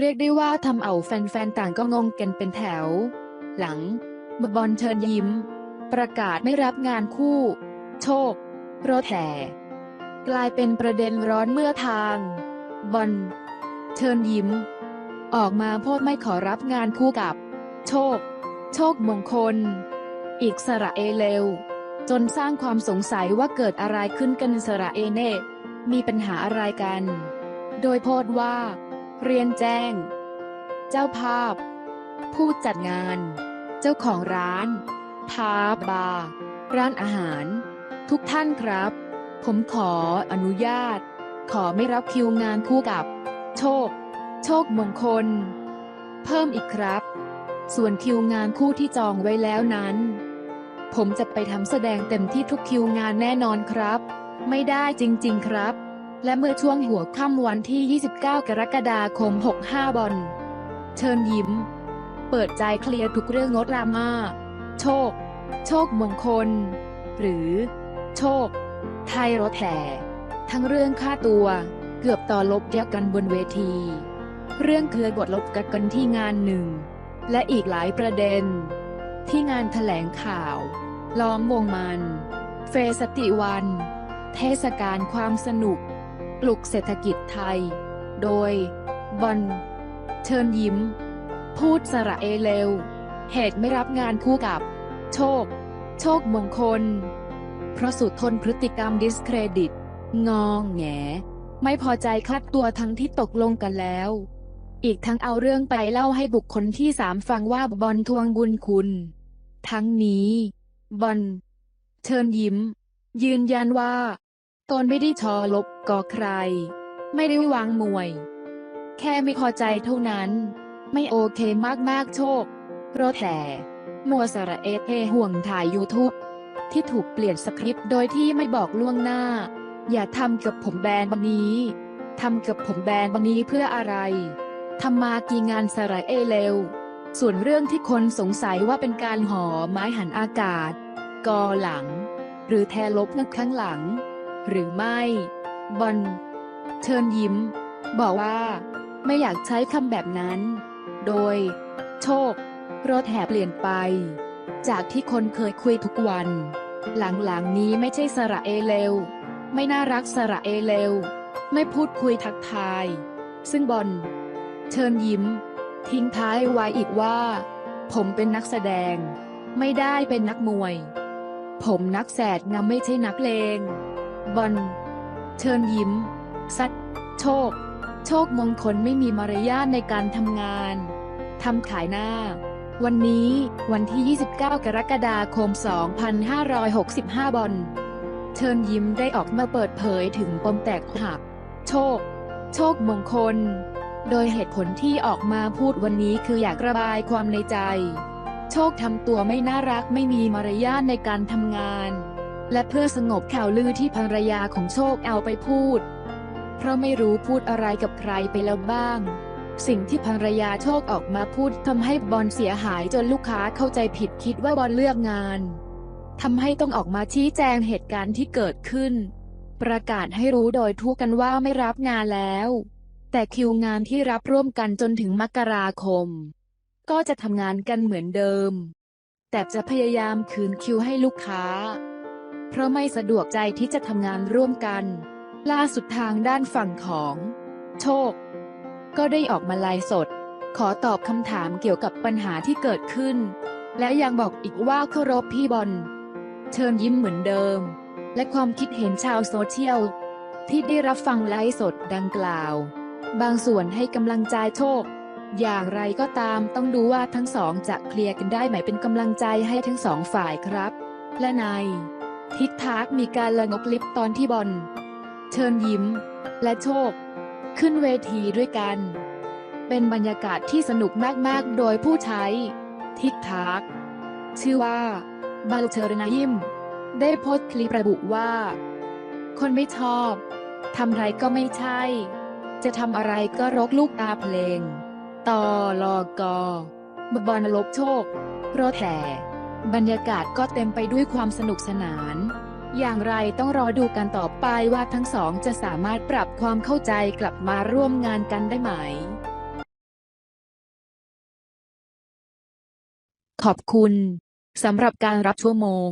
เรียกได้ว่าทำเอาแฟนๆ ต่างก็งงกันเป็นแถว หลังบอลเชิญยิ้ม ประกาศไม่รับงานคู่ โชค รถแห่กลายเป็นประเด็นร้อนเมื่อทาง บอลเชิญยิ้ม ออกมาโพดไม่ขอรับงานคู่กับ โชค โชคมงคล อีกสระเอเลว จนสร้างความสงสัยว่าเกิดอะไรขึ้นกันสระเอเน่มีปัญหาอะไรกัน โดยโพดว่า เรียนแจ้ง เจ้าภาพ ผู้จัดงาน เจ้าของร้านพาบาร์ร้านอาหาร ทุกท่านครับ ผมขออนุญาต ขอไม่รับคิวงานคู่กับ โชค โชคมงคล เพิ่มอีกครับ ส่วนคิวงานคู่ที่จองไว้แล้วนั้น ผมจะไปทำแสดงเต็มที่ทุกคิวงานแน่นอนครับ ไม่ได้จริง ๆ ครับ และเมื่อช่วงหัวค่ำวันที่ 29 กรกฎาคม 65 บอล เชิญยิ้ม เปิดใจเคลียร์ทุกเรื่องงดดราม่า โชค โชคมงคล หรือ โชค ไทยรถแห่ทั้งเรื่องค่าตัวเกือบต่อลบเยวกันบนเวที เรื่องเคยบทลบกันกันที่งานหนึ่ง และอีกหลายประเด็น ที่งานแถลงข่าว ล้อมวงมัน เฟสติวัน เทศกาลความสนุก ลุกเศรษฐกิจไทย โดย บอลเชิญยิ้ม พูดสระเอเลว เหตุไม่รับงานคู่กับ โชค โชคมงคล เพราะสุดทนพฤติกรรมดิสเครดิต งองแงไม่พอใจคัดตัวทั้งที่ตกลงกันแล้ว อีกทั้งเอาเรื่องไปเล่าให้บุคคลที่สามฟังว่าบอลทวงบุญคุณ ทั้งนี้ บอลเชิญยิ้ม ยืนยันว่า ตนไม่ได้ชอลบก่อใคร ไม่ได้วางมวย แค่ไม่พอใจเท่านั้น ไม่โอเคมากๆโชครถแต่มัวสระเอเทห่วงถ่ายยูทูบที่ถูกเปลี่ยนสคริปต์โดยที่ไม่บอกล่วงหน้า อย่าทำกับผมแบนแบบนี้ทำกับผมแบนแบบนี้เพื่ออะไรทำมากี่งานสระเอเร็ว ส่วนเรื่องที่คนสงสัยว่าเป็นการห่อไม้หันอากาศกอหลัง หรือแทลบนักข้างหลัง หรือไม่ บอลเชิญยิ้ม บอกว่า ไม่อยากใช้คำแบบนั้น โดย โชครถแห่เปลี่ยนไป จากที่คนเคยคุยทุกวัน หลังๆนี้ไม่ใช่สระเอเลว ไม่น่ารักสระเอเลว ไม่พูดคุยทักทาย ซึ่งบอลเชิญยิ้ม ทิ้งท้ายไว้อีกว่า ผมเป็นนักแสดง ไม่ได้เป็นนักมวย ผมนักแสดงไม่ใช่นักเลง บอลเชิญยิ้มสัตโชค โชคมงคลไม่มีมารยาทในการทำงานทำขายหน้า วันนี้วันที่ 29 กรกฎาคม 2565 บอลเชิญยิ้มได้ออกมาเปิดเผยถึงปมแตกหัก โชค โชคมงคล โดยเหตุผลที่ออกมาพูดวันนี้คืออยากระบายความในใจ โชคทำตัวไม่น่ารักไม่มีมารยาทในการทำงาน และเพื่อสงบข่าวลือที่ภรรยาของโชคเอาไปพูด เพราะไม่รู้พูดอะไรกับใครไปแล้วบ้าง สิ่งที่ภรรยาโชคออกมาพูดทำให้บอลเสียหายจนลูกค้าเข้าใจผิดคิดว่าบอลเลือกงานทำให้ต้องออกมาชี้แจงเหตุการณ์ที่เกิดขึ้น ประกาศให้รู้โดยทั่วกันว่าไม่รับงานแล้ว แต่คิวงานที่รับร่วมกันจนถึงมกราคม ก็จะทำงานกันเหมือนเดิม แต่จะพยายามคืนคิวให้ลูกค้า เพราะไม่สะดวกใจที่จะทำงานร่วมกัน ล่าสุดทางด้านฝั่งของ โชค ก็ได้ออกมาไลฟ์สด ขอตอบคำถามเกี่ยวกับปัญหาที่เกิดขึ้น และยังบอกอีกว่าเคารพพี่บอลเชิญยิ้มเหมือนเดิม และความคิดเห็นชาวโซเชียล ที่ได้รับฟังไลฟ์สดดังกล่าว บางส่วนให้กำลังใจโชค อย่างไรก็ตามต้องดูว่าทั้งสองจะเคลียร์กันได้ไหมเป็นกำลังใจให้ทั้งสองฝ่ายครับ และใน ทิกทักมีการละงกลิปตอนที่บอล เชิญยิ้ม และโชค ขึ้นเวทีด้วยกัน เป็นบรรยากาศที่สนุกมาก ๆ โดยผู้ใช้ ทิกทักชื่อว่าบาลเชอร์นายิม ได้โพสต์คลิประบุว่า คนไม่ชอบทำไรก็ไม่ใช่ จะทำอะไรก็รกลูกตาเพลง ต่อลอกอบอลลบโชคโรแถ บรรยากาศก็เต็มไปด้วยความสนุกสนาน อย่างไรต้องรอดูกันต่อไปว่าทั้งสองจะสามารถปรับความเข้าใจกลับมาร่วมงานกันได้ไหม ขอบคุณสำหรับการรับชั่วโมง